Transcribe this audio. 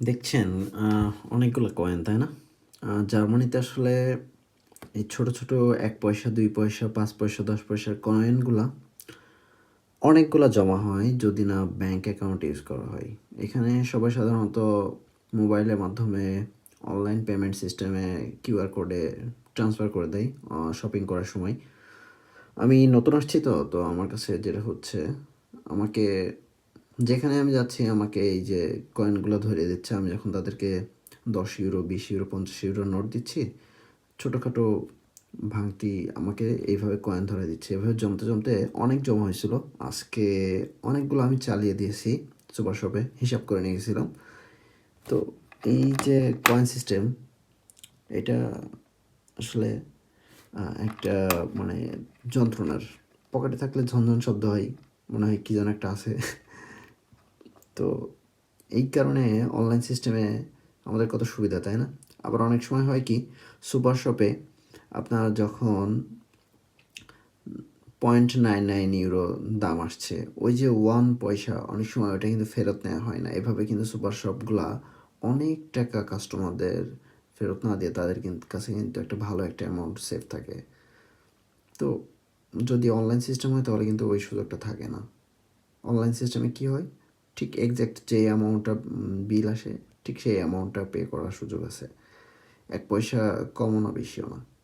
দেখছেন অনেকগুলো কয়েন তাই না? জার্মানিতে আসলে এই ছোট ছোট এক পয়সা, দুই পয়সা, পাঁচ পয়সা, দশ পয়সার কয়েনগুলা অনেকগুলো জমা হয় যদি না ব্যাংক অ্যাকাউন্ট ইউজ করা হয়। এখানে সবাই সাধারণত মোবাইলের মাধ্যমে অনলাইন পেমেন্ট সিস্টেমে কিউআর কোডে ট্রান্সফার করে দেয় শপিং করার সময়। আমি নতুন আসছি তো তো আমার কাছে যেটা হচ্ছে, আমাকে যেখানে আমি যাচ্ছি, আমাকে এই যে কয়েনগুলো ধরিয়ে দিচ্ছে, আমি যখন তাদেরকে দশ ইউরো বিশ ইউরো পঞ্চাশ ইউরো নোট দিচ্ছি, ছোটোখাটো ভাঙতি আমাকে এইভাবে কয়েন ধরে দিচ্ছে। এভাবে জমতে জমতে অনেক জমা হয়েছিল। আজকে অনেকগুলো আমি চালিয়ে দিয়েছি সুপার শপে হিসাব করে নিয়ে গেছিলাম। তো এই যে কয়েন সিস্টেম এটা আসলে একটা মানে যন্ত্রণার। পকেটে থাকলে ঝনঝন শব্দ হয়, মনে হয় কী যেন একটা আছে। তো এই কারণে অনলাইন সিস্টেমে আমাদের কত সুবিধা, তাই না? আবার অনেক সময় হয় কি সুপার শপে আপনার যখন পয়েন্ট নাইন নাইন ইউরো দাম আসছে, ওই যে ওয়ান পয়সা অনেক সময় ওটা কিন্তু ফেরত নেওয়া হয় না। এভাবে কিন্তু সুপার শপগুলা অনেক টাকা কাস্টমারদের ফেরত না দিয়ে তাদের কিন্তু কাছে কিন্তু একটা ভালো একটা অ্যামাউন্ট সেভ থাকে। তো যদি অনলাইন সিস্টেম হয় তাহলে কিন্তু ওই সুযোগটা থাকে না। অনলাইন সিস্টেমে কি হয়? ঠিক এক্স্যাক্ট যে অ্যামাউন্টটা বিল আসে, ঠিক সেই অ্যামাউন্টটা পে করার সুযোগ আছে। এক পয়সা কমও না, বেশিও না।